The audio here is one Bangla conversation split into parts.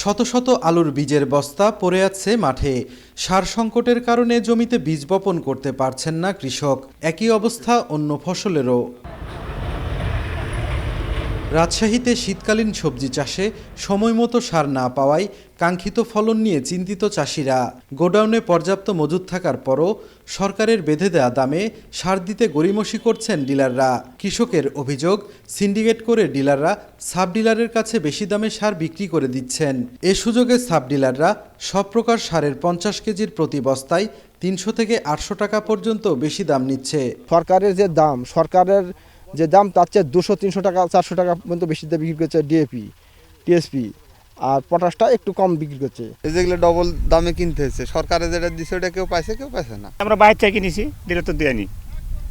শত শত আলুর বীজের বস্তা পড়ে আছে মাঠে। সার সংকটের কারণে জমিতে বীজ বপন করতে পারছেন না কৃষক। একই অবস্থা অন্য ফসলেরও। রাজশাহীতে শীতকালীন সবজি চাষে সময়মতো সার না পাওয়ায় কাঙ্ক্ষিত ফলন নিয়ে চিন্তিত চাষিরা। গোডাউনে পর্যাপ্ত মজুদ থাকার পরও সরকারের বেঁধে দেয়া দামে সার দিতে গড়িমসি করছেন ডিলাররা। কৃষকের অভিযোগ, সিন্ডিকেট করে ডিলাররা সাব ডিলারের কাছে বেশি দামে সার বিক্রি করে দিচ্ছেন। এ সুযোগে সাব ডিলাররা সব প্রকার সারের পঞ্চাশ কেজির প্রতি বস্তায় তিনশো থেকে আটশো টাকা পর্যন্ত বেশি দাম নিচ্ছে। সরকারের যে দাম, সরকারের যে দাম তার চেয়ে দুশো তিনশো টাকা চারশো টাকা পর্যন্ত বেশি দিয়ে বিক্রি করছে ডিএপি টিএসপি আর পটাশটা একটু কম বিক্রি করছে। এই যেগুলো ডবল দামে কিনতে হচ্ছে সরকারে যেটা দিচ্ছে ওটা কেউ পাইছে কেউ পাইছে না। আমরা বাইরে থেকে কিনেছি দিলে তো দেয়নি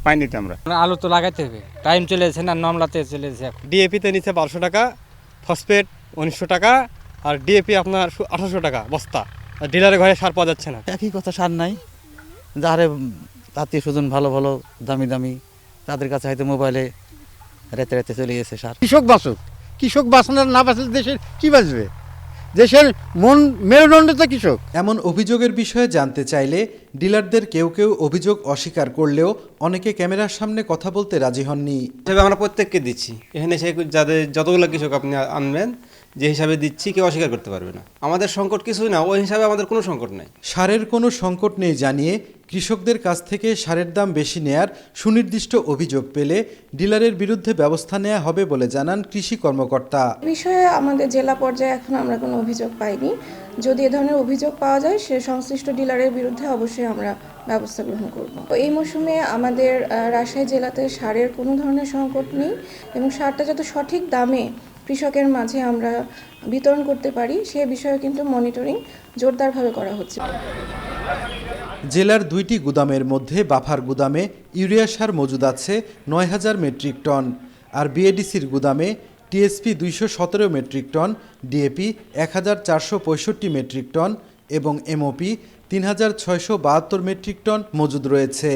পাইনি তো আমরা। আলু তো লাগাইতে হবে টাইম চলে এসেছে না নমলাতে চলে এসেছে এখন। ডিএপিতে নিচ্ছে বারোশো টাকা ফসফেট উনিশশো টাকা আর ডিএপি আপনার আঠারোশো টাকা বস্তা। আর ডিলারের ঘরে সার পাওয়া যাচ্ছে না। একই কথা সার নাই। যারে আত্মীয় স্বজন ভালো ভালো দামি দামি তাদের কাছে হয়তো মোবাইলে রাতে রাতে চলে গেছে সার। কৃষক বাঁচুক। কৃষক বাঁচানোর না বাঁচলে দেশের কি বাঁচবে? দেশের মন মেরুদণ্ড তো কৃষক। এমন অভিযোগের বিষয়ে জানতে চাইলে ডিলারদের কেউ কেউ অভিযোগ অস্বীকার করলেও অনেকে ক্যামেরার সামনে কথা বলতে রাজি হননি। হিসাবে আমরা প্রত্যেককে দিচ্ছি। এখানে সে যাদের যতগুলো কৃষক আপনি আনবেন যে হিসাবে দিচ্ছি কেউ অস্বীকার করতে পারবে না। আমাদের সংকট কিছুই না ওই হিসাবে আমাদের কোনো সংকট নেই। সারের কোনো সংকট নেই জানিয়ে কৃষকদের কাছ থেকে সারের দাম বেশি নেয়ার সুনির্দিষ্ট অভিযোগ পেলে ডিলারের বিরুদ্ধে ব্যবস্থা নেওয়া হবে বলে জানান কৃষি কর্মকর্তা। বিষয়ে আমাদের জেলা পর্যায়ে এখন আমরা কোনো অভিযোগ পাইনি। যদি এ ধরনের অভিযোগ পাওয়া যায়, সে সংশ্লিষ্ট ডিলারের বিরুদ্ধে অবশ্যই আমরা ব্যবস্থা গ্রহণ করব। এই মৌসুমে আমাদের রাজশাহী জেলাতে সারের কোনো ধরনের সংকট নেই এবং সারটা যত সঠিক দামে কৃষকের মাঝে আমরা বিতরণ করতে পারি, সে বিষয়ে কিন্তু মনিটরিং জোরদারভাবে করা হচ্ছে। জেলার দুইটি গুদামের মধ্যে বাফার গুদামে ইউরিয়া সার মজুদ আছে নয় হাজার মেট্রিক টন আর বিএডিসির গুদামে টিএসপি দুইশো সতেরো মেট্রিক টন, ডিএপি এক হাজার চারশো পঁয়ষট্টি মেট্রিক টন এবং এমওপি তিন হাজার ছয়শো বাহাত্তর মেট্রিক টন মজুদ রয়েছে।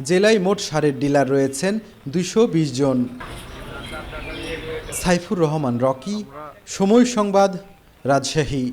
জেলায় মোট সারের ডিলার রয়েছেন দুইশো বিশ জন। সাইফুর রহমান, রকি, সময় সংবাদ, রাজশাহী।